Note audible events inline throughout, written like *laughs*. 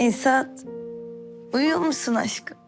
Esat, uyuyor musun aşkım?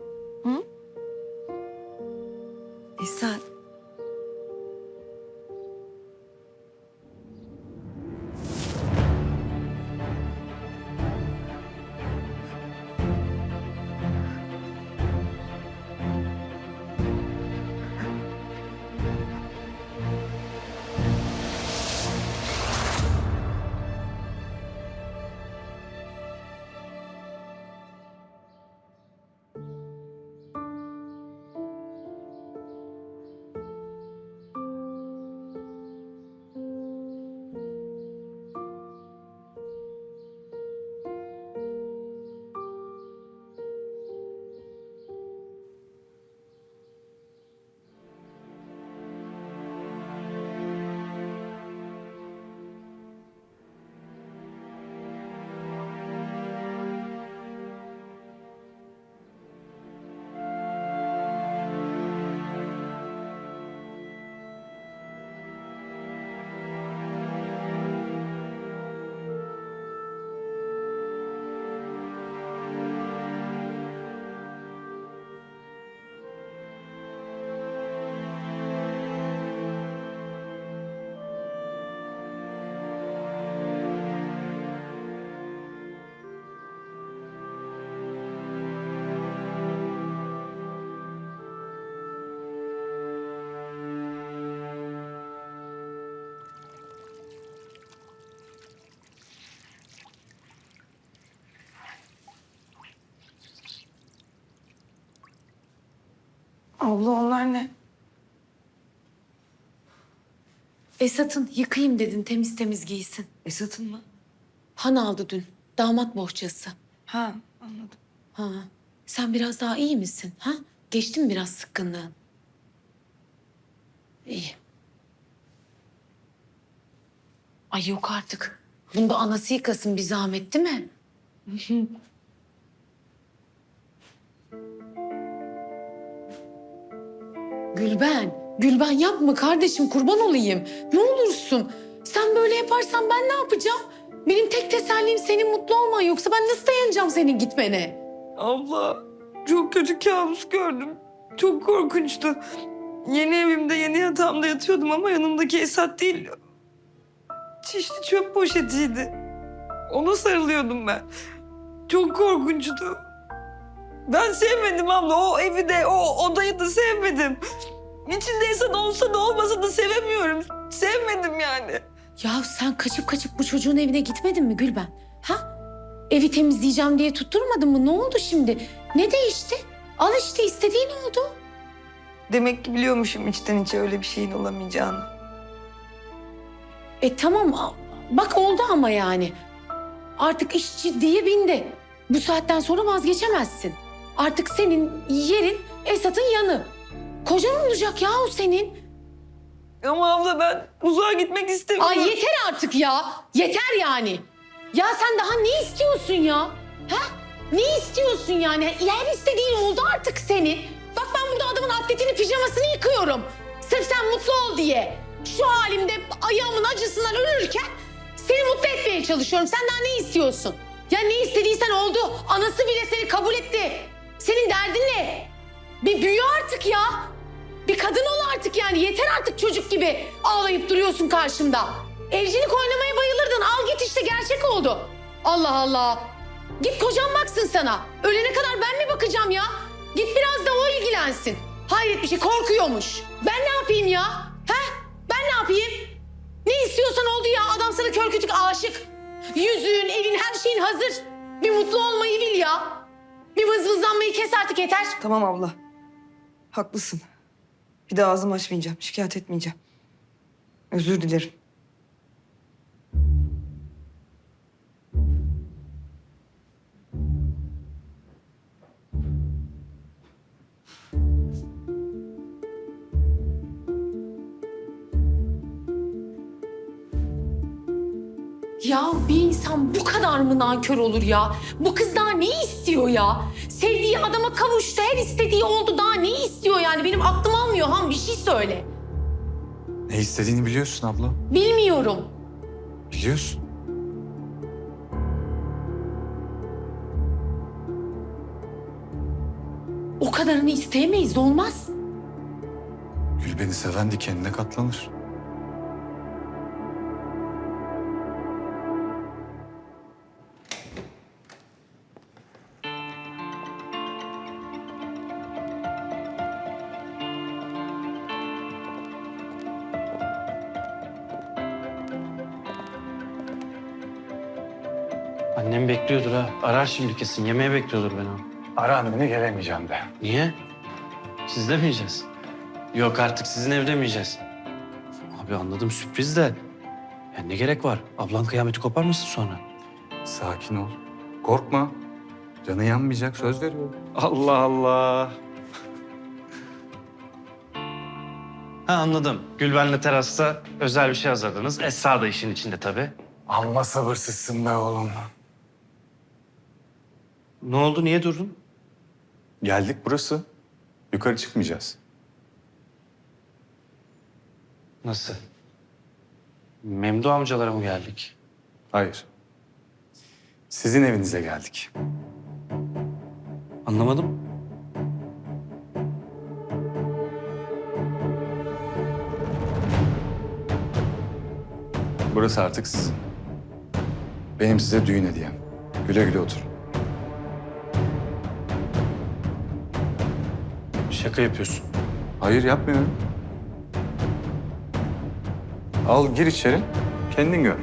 Abla onlar ne? Esat'ın yıkayayım dedin temiz temiz giysin. Esat'ın mı? Han aldı dün. Damat bohçası. Ha anladım. Ha. Sen biraz daha iyi misin? Ha? Geçti mi biraz sıkkınlığın? İyi. Ay yok artık. Bunda anası yıkasın bir zahmet değil mi? *laughs* Gülben, Gülben yapma kardeşim kurban olayım. Ne olursun. Sen böyle yaparsan ben ne yapacağım? Benim tek tesellim senin mutlu olman yoksa ben nasıl dayanacağım senin gitmene? Abla çok kötü kabus gördüm. Çok korkunçtu. Yeni evimde yeni yatağımda yatıyordum ama yanımdaki Esat değil. Çişli çöp poşetiydi. Ona sarılıyordum ben. Çok korkunçtu. Ben sevmedim abla. O evi de, o odayı da sevmedim. İçinde Esat olsa da olmasa da sevemiyorum. Sevmedim yani. Ya sen kaçıp kaçıp bu çocuğun evine gitmedin mi Gülben? Ha? Evi temizleyeceğim diye tutturmadın mı? Ne oldu şimdi? Ne değişti? Al işte istediğin oldu. Demek ki biliyormuşum içten içe öyle bir şeyin olamayacağını. E tamam bak oldu ama yani. Artık iş ciddiye bindi. Bu saatten sonra vazgeçemezsin. Artık senin yerin Esat'ın yanı. Kocan olacak ya o senin. Ama abla ben uzağa gitmek istemiyorum. Ay yeter artık ya. Yeter yani. Ya sen daha ne istiyorsun ya? Ha? Ne istiyorsun yani? Yer istediğin oldu artık senin. Bak ben burada adamın atletini pijamasını yıkıyorum. Sırf sen mutlu ol diye. Şu halimde ayağımın acısından ölürken seni mutlu etmeye çalışıyorum. Sen daha ne istiyorsun? Ya ne istediysen oldu. Anası bile seni kabul etti. Senin derdin ne? Bir büyü artık ya. Bir kadın ol artık yani. Yeter artık çocuk gibi ağlayıp duruyorsun karşımda. Evcilik oynamaya bayılırdın. Al git işte gerçek oldu. Allah Allah. Git kocan baksın sana. Ölene kadar ben mi bakacağım ya? Git biraz da o ilgilensin. Hayret bir şey korkuyormuş. Ben ne yapayım ya? He? Ben ne yapayım? Ne istiyorsan oldu ya. Adam sana kör aşık. Yüzüğün, evin, her şeyin hazır. Bir mutlu olmayı bil ya. Bir vızvızlanmayı kes artık yeter. Tamam abla. Haklısın. Bir daha ağzımı açmayacağım. Şikayet etmeyeceğim. Özür dilerim. ya? Bir insan bu kadar mı nankör olur ya? Bu kız daha ne istiyor ya? Sevdiği adama kavuştu, her istediği oldu. Daha ne istiyor yani? Benim aklım almıyor Han bir şey söyle. Ne istediğini biliyorsun abla. Bilmiyorum. Biliyorsun. O kadarını isteyemeyiz, olmaz. Gül beni seven dikenine katlanır. Annem bekliyordur ha. Arar şimdi kesin. Yemeğe bekliyordur beni. o. Ara anneni gelemeyeceğim de. Niye? Siz de mi yiyeceğiz? Yok artık sizin evde mi yiyeceğiz? Abi anladım sürpriz de. Ya ne gerek var? Ablan kıyameti koparmasın sonra. Sakin ol. Korkma. Canı yanmayacak söz veriyorum. Allah Allah. Ha anladım. Gülben'le terasta özel bir şey hazırladınız. Esra da işin içinde tabii. Amma sabırsızsın be oğlum. Ne oldu? Niye durdun? Geldik burası. Yukarı çıkmayacağız. Nasıl? Memdu amcalara mı geldik? Hayır. Sizin evinize geldik. Anlamadım. Burası artık sizin. Benim size düğün hediyem. Güle güle oturun. Şaka yapıyorsun. Hayır yapmıyorum. Al gir içeri. Kendin gör.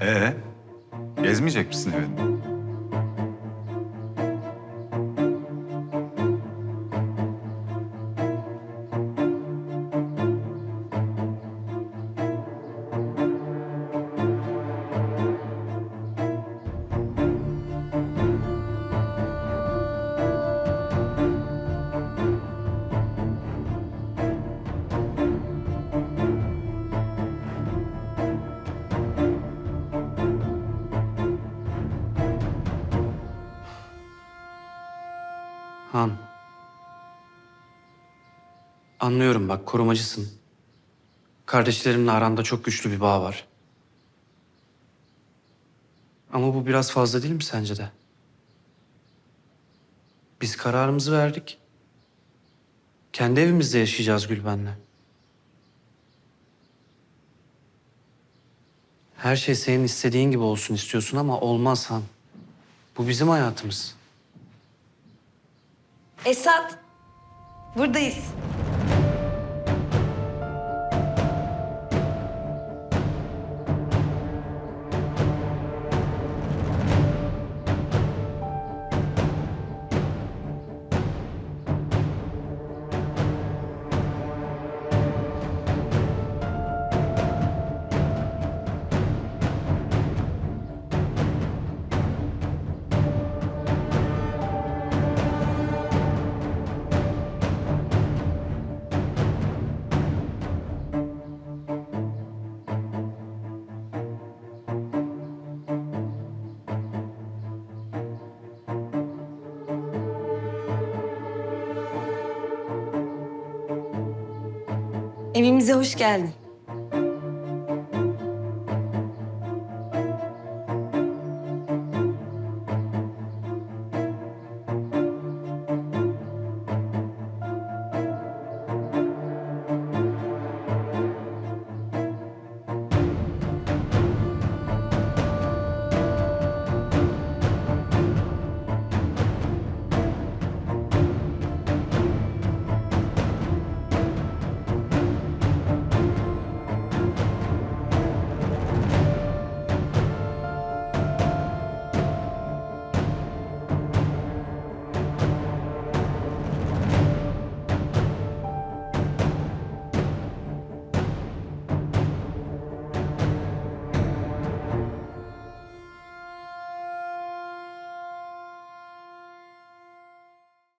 Ee, gezmeyecek misin evini? Anlıyorum bak korumacısın. Kardeşlerimle aranda çok güçlü bir bağ var. Ama bu biraz fazla değil mi sence de? Biz kararımızı verdik. Kendi evimizde yaşayacağız Gülben'le. Her şey senin istediğin gibi olsun istiyorsun ama olmaz Han. Bu bizim hayatımız. Esat, buradayız. Evimize hoş geldin.